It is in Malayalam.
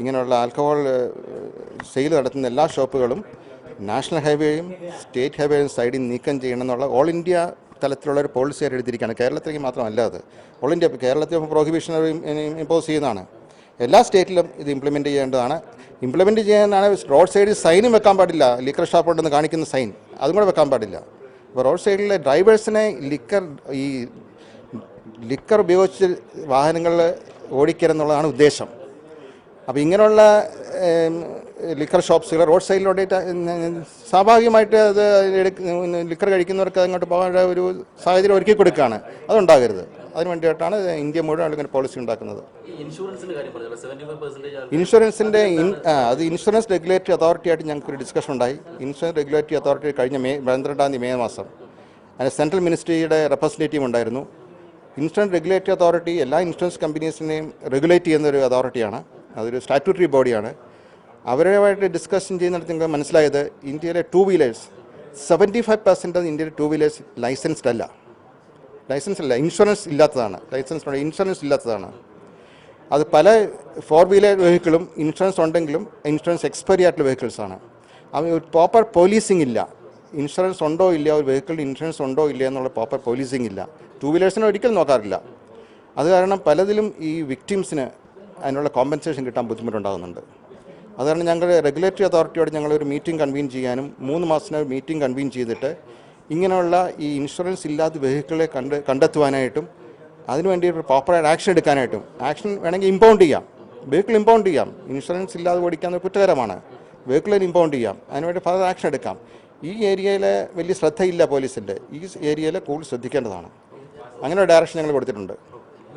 ഇങ്ങനെയുള്ള ആൽക്കഹോൾ സെയിൽ നടത്തുന്ന എല്ലാ ഷോപ്പുകളും നാഷണൽ ഹൈവേയും സ്റ്റേറ്റ് ഹൈവേയും സൈഡിൽ നീക്കം ചെയ്യണമെന്നുള്ള ഓൾ ഇന്ത്യ തലത്തിലുള്ള ഒരു പോളിസി എടുത്തിരിക്കുകയാണ്. കേരളത്തിലേക്ക് മാത്രമല്ല അത്. ഓൾ ഇന്ത്യ കേരളത്തിൽ പ്രോഹിബിഷൻ ഇമ്പോസ് ചെയ്യുന്നതാണ്. എല്ലാ സ്റ്റേറ്റിലും ഇത് ഇംപ്ലിമെന്റ് ചെയ്യേണ്ടതാണ്. ഇംപ്ലിമെന്റ് ചെയ്യാനാണ് റോഡ് സൈഡിൽ സൈനും വെക്കാൻ പാടില്ല. ലിക്കർ ഷോപ്പ് ഉണ്ടെന്ന് കാണിക്കുന്ന സൈൻ അതും കൂടെ വെക്കാൻ പാടില്ല. അപ്പോൾ റോഡ് സൈഡിലെ ഡ്രൈവേഴ്സിനെ ലിക്കർ ഈ ലിക്കർ ഉപയോഗിച്ച് വാഹനങ്ങൾ ഓടിക്കരുതെന്നുള്ളതാണ് ഉദ്ദേശം. അപ്പോൾ ഇങ്ങനെയുള്ള ലിക്കർ ഷോപ്സുകൾ റോഡ് സൈഡിലൂടെ സ്വാഭാവികമായിട്ട് അത് ലിക്കർ കഴിക്കുന്നവർക്ക് അങ്ങോട്ട് പോകാനുള്ള ഒരു സാഹചര്യം ഒരുക്കി കൊടുക്കുകയാണ് അതുണ്ടാകരുത്. അതിന് വേണ്ടിയിട്ടാണ് ഇന്ത്യ മുഴുവൻ ഇങ്ങനെ പോളിസി ഉണ്ടാക്കുന്നത്. ഇൻഷുറൻസിന്റെ അത് ഇൻഷുറൻസ് റെഗുലേറ്ററി അതോറിറ്റി ആയിട്ട് ഞങ്ങൾക്ക് ഒരു ഡിസ്കഷൻ ഉണ്ടായി. ഇൻഷുറൻസ് റെഗുലേറ്ററി അതോറിറ്റി കഴിഞ്ഞ മെയ് പന്ത്രണ്ടാം തീയതി മെയ് മാസം. അതിന് സെൻട്രൽ മിനിസ്ട്രിയുടെ റെപ്രസെന്റേറ്റീവ് ഉണ്ടായിരുന്നു. ഇൻഷുറൻസ് റെഗുലേറ്ററി അതോറിറ്റി എല്ലാ ഇൻഷുറൻസ് കമ്പനീസിനെയും റെഗുലേറ്റ് ചെയ്യുന്ന ഒരു അതോറിറ്റിയാണ് അതൊരു സ്റ്റാറ്റ്യൂട്ടറി ബോഡിയാണ് അവരുമായിട്ട് ഡിസ്കഷൻ ചെയ്യുന്നിടത്ത് നിങ്ങൾക്ക് മനസ്സിലായത് ഇന്ത്യയിലെ two wheelers seventy five percent ഇന്ത്യയിലെ ടൂ വീലേഴ്സ് ലൈസൻസ്ഡ് അല്ല. ലൈസൻസ് അല്ല ഇൻഷുറൻസ് ഇല്ലാത്തതാണ്. ലൈസൻസ് ഇൻഷുറൻസ് ഇല്ലാത്തതാണ്. അത് പല ഫോർ വീലർ വെഹിക്കിളും ഇൻഷുറൻസ് ഉണ്ടെങ്കിലും ഇൻഷുറൻസ് എക്സ്പയറി ആയിട്ടുള്ള വെഹിക്കിൾസാണ് അവ പ്രോപ്പർ പോലീസിംഗ് ഇല്ല. ഇൻഷുറൻസ് ഉണ്ടോ ഇല്ല ഒരു വെഹിക്കിളിന് ഇൻഷുറൻസ് ഉണ്ടോ ഇല്ല എന്നുള്ള പ്രോപ്പർ പോലീസിംഗ് ഇല്ല. ടൂ വീലേഴ്സിനെ ഒരിക്കലും നോക്കാറില്ല. അത് കാരണം പലതിലും ഈ വിക്ടിംസിന് അതിനുള്ള കോമ്പൻസേഷൻ കിട്ടാൻ ബുദ്ധിമുട്ടുണ്ടാകുന്നുണ്ട്. അതുകൊണ്ട് ഞങ്ങൾ റെഗുലേറ്ററി അതോറിറ്റിയോട് ഞങ്ങളൊരു മീറ്റിംഗ് കൺവീൻ ചെയ്യാനും മൂന്ന് മാസത്തിന് മീറ്റിംഗ് കൺവീൻ ചെയ്തിട്ട് ഇങ്ങനെയുള്ള ഈ ഇൻഷുറൻസ് ഇല്ലാത്ത വെഹിക്കിളെ കണ്ട് കണ്ടെത്തുവാനായിട്ടും അതിനുവേണ്ടി ഒരു പ്രോപ്പറായിട്ട് ആക്ഷൻ എടുക്കാനായിട്ടും ആക്ഷൻ വേണമെങ്കിൽ ഇമ്പൗണ്ട് ചെയ്യാം. വെഹിക്കിൾ ഇമ്പൗണ്ട് ചെയ്യാം. ഇൻഷുറൻസ് ഇല്ലാതെ ഓടിക്കാൻ കുറ്റകരമാണ്. വെഹിക്കിളിന് ഇമ്പൗണ്ട് ചെയ്യാം. അതിനുവേണ്ടി ഫർദർ ആക്ഷൻ എടുക്കാം. ഈ ഏരിയയിൽ വലിയ ശ്രദ്ധയില്ല പോലീസിന്റെ ഈ ഏരിയയിൽ കൂടുതൽ ശ്രദ്ധിക്കേണ്ടതാണ്. അങ്ങനെ ഒരു ഡയറക്ഷൻ ഞങ്ങൾ കൊടുത്തിട്ടുണ്ട്.